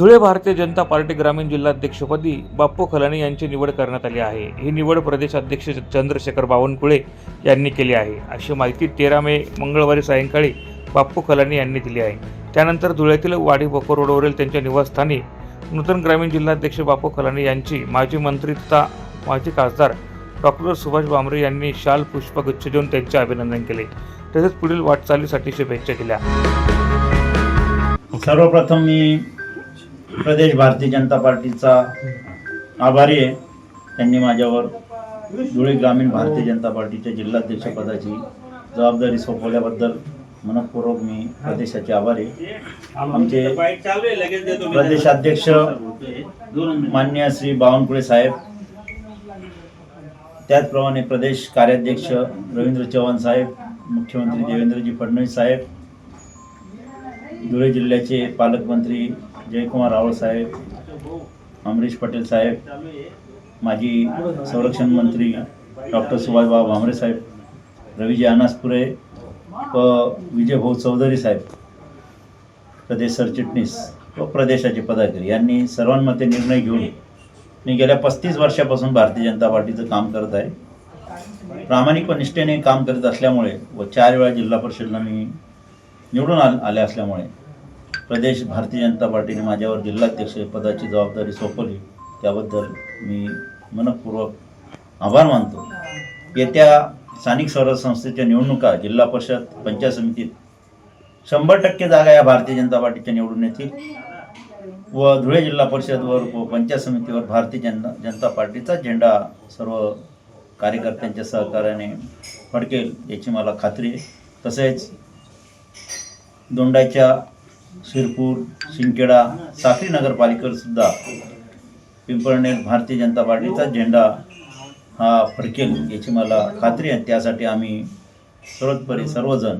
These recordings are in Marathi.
धुळे भारतीय जनता पार्टी ग्रामीण जिल्हाध्यक्षपदी बाप्पू खलाणे यांची निवड करण्यात आली आहे. ही निवड प्रदेशाध्यक्ष चंद्रशेखर बावनकुळे यांनी केली आहे. अशी माहिती तेरा मे मंगळवारी सायंकाळी बाप्पू खलाणे यांनी दिली आहे. त्यानंतर धुळ्यातील वाडी बकोर रोडवरील त्यांच्या निवासस्थानी नूतन ग्रामीण जिल्हाध्यक्ष बापू खलाणे यांची माजी मंत्री तथा माजी खासदार डॉक्टर सुभाष भामरे यांनी शाल पुष्पगुच्छ देऊन त्यांचे अभिनंदन केले. तसेच पुढील वाटचालीसाठी शुभेच्छा दिल्या. सर्वप्रथम मी प्रदेश भारतीय जनता पार्टीचा आभारी आहे त्यांनी माझ्यावर धुळे ग्रामीण भारतीय जनता पार्टीच्या जिल्हाध्यक्षपदाची जबाबदारी सोपवल्याबद्दल मनपूर्वक मी प्रदेशाचे आभारी आहे. आमचे प्रदेशाध्यक्ष मान्य श्री बावनकुळे साहेब त्याचप्रमाणे प्रदेश कार्याध्यक्ष रवींद्र चव्हाण साहेब मुख्यमंत्री देवेंद्रजी फडणवीस साहेब धुळे जिल्ह्याचे पालकमंत्री जयकुमार रावळ साहेब अमरीश पटेल साहेब माजी संरक्षण मंत्री डॉक्टर सुभाषबाब भामरे साहेब रवीजी अनासपुरे व विजयभाऊ चौधरी साहेब प्रदेश सरचिटणीस व प्रदेशाचे पदाधिकारी यांनी सर्वांमध्ये निर्णय घेऊन मी गेल्या पस्तीस वर्षापासून भारतीय जनता पार्टीचं काम करत आहे. प्रामाणिक व निष्ठेने काम करत असल्यामुळे व चार वेळा जिल्हा परिषदला मी निवडून आल आले असल्यामुळे प्रदेश भारतीय जनता पार्टीने माझ्यावर जिल्हाध्यक्ष पदाची जबाबदारी सोपवली. त्याबद्दल मी मनपूर्वक आभार मानतो. येत्या स्थानिक स्वराज्य संस्थेच्या निवडणुका जिल्हा परिषद पंचायत समितीत शंभर टक्के जागा या भारतीय जनता पार्टीच्या निवडून येतील व धुळे जिल्हा परिषदवर व पंचायत समितीवर भारतीय जनता जनता पार्टीचा झेंडा सर्व कार्यकर्त्यांच्या सहकार्याने फडकेल याची मला खात्री आहे. तसेच दोंडाच्या शिरपूर शिंकेडा साखरी नगरपालिकेवरसुद्धा पिंपळनेर भारतीय जनता पार्टीचा झेंडा हा फडकेल याची मला खात्री आहे. त्यासाठी आम्ही सर्वतपरी सर्वजण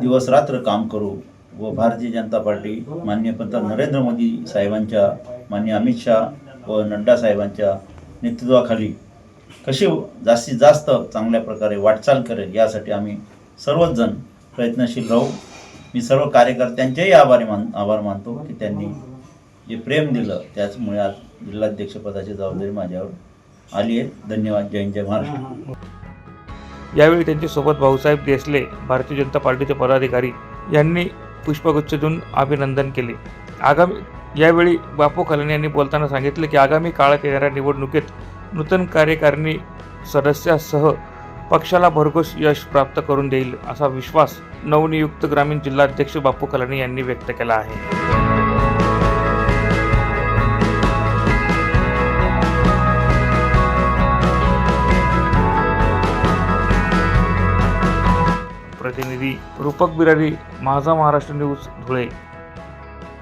दिवस रात्र काम करू व भारतीय जनता पार्टी माननीय पंतप्रधान नरेंद्र मोदी साहेबांच्या माननीय अमित शाह व नड्डा साहेबांच्या नेतृत्वाखाली कशी जास्तीत जास्त चांगल्या प्रकारे वाटचाल करेल यासाठी आम्ही सर्वच जण प्रयत्नशील राहू. मी सर्व कार्यकर्त्यांचेही आभारी मान आभार मानतो की त्यांनी जे प्रेम दिलं त्याचमुळे आज जिल्हाध्यक्षपदाची जबाबदारी माझ्यावर आली आहे. धन्यवाद. जय जय महाराष्ट्र. यावेळी त्यांच्यासोबत भाऊसाहेब देसले भारतीय जनता पार्टीचे पदाधिकारी यांनी पुष्पगुच्छ देऊन अभिनंदन केले. आगामी यावेळी बापू कलानी यांनी बोलताना सांगितले की आगामी काळात येणाऱ्या निवडणुकीत नूतन कार्यकारिणी सदस्यासह पक्षाला भरघोस यश प्राप्त करून देईल असा विश्वास नवनियुक्त ग्रामीण जिल्हाध्यक्ष बापू कलानी यांनी व्यक्त केला आहे. प्रतिनिधी रूपक बिरारी माझा महाराष्ट्र न्यूज धुळे.